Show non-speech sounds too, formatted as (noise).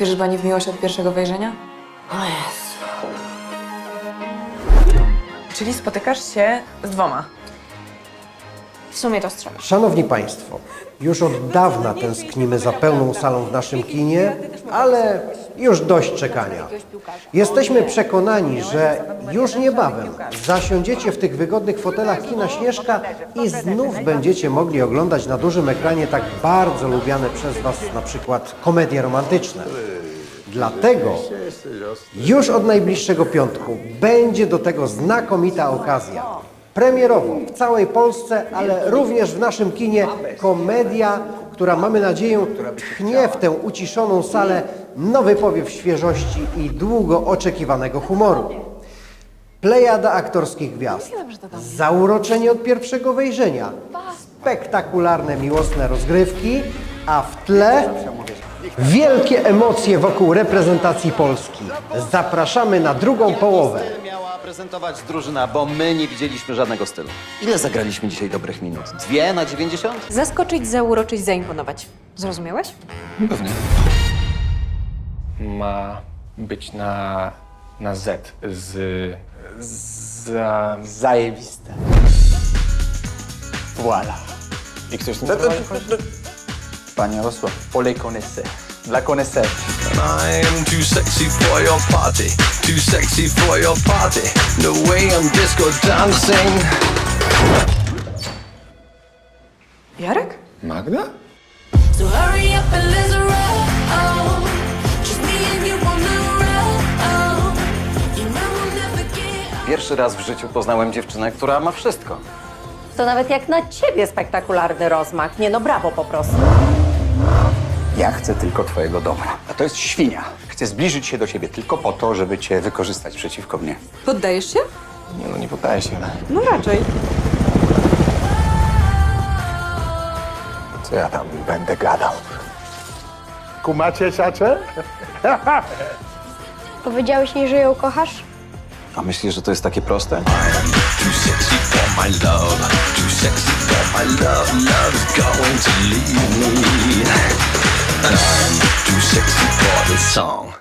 Wierzysz pani w miłość od pierwszego wejrzenia? O Jezu. Czyli spotykasz się z dwoma. W sumie to strzelasz. Szanowni Państwo, już od dawna tęsknimy za pełną salą w naszym kinie, ale już dość czekania. Jesteśmy przekonani, że już niebawem zasiądziecie w tych wygodnych fotelach kina Śnieżka i znów będziecie mogli oglądać na dużym ekranie tak bardzo lubiane przez Was na przykład komedie romantyczne. Dlatego już od najbliższego piątku będzie do tego znakomita okazja. Premierowo w całej Polsce, ale również w naszym kinie komedia, która mamy nadzieję tchnie w tę uciszoną salę nowy powiew świeżości i długo oczekiwanego humoru. Plejada aktorskich gwiazd, zauroczenie od pierwszego wejrzenia, spektakularne miłosne rozgrywki, a w tle wielkie emocje wokół reprezentacji Polski. Zapraszamy na drugą połowę. miała prezentować drużyna, bo my nie widzieliśmy żadnego stylu. Ile zagraliśmy dzisiaj dobrych minut? Dwie na 90? Zaskoczyć, zauroczyć, zaimponować. Zrozumiałeś? Pewnie. ma być na, na Z z... za... Zajebiste. Voilà. I ktoś tym Panie Jarosław, on les connaissait. La connaissait. I am too sexy for your party, too sexy for your party. No way I'm disco dancing. Jarek? Magda? So hurry up and let's roll. Just me and you on the road. You know we'll never get Pierwszy raz w życiu poznałem dziewczynę, która ma wszystko. To nawet jak na ciebie spektakularny rozmach. Nie no, brawo po prostu. Ja chcę tylko twojego dobra. A to jest świnia. Chcę zbliżyć się do ciebie tylko po to, żeby cię wykorzystać przeciwko mnie. Poddajesz się? Nie no, nie poddaję się. ale- No raczej. Co ja tam będę gadał? Kumacie siacze? (laughs) Powiedziałeś jej, że ją kochasz? A myślisz, że to jest takie proste? Too sexy for my love, too sexy for my love. Love is going to leave me. And I'm too sexy for this song.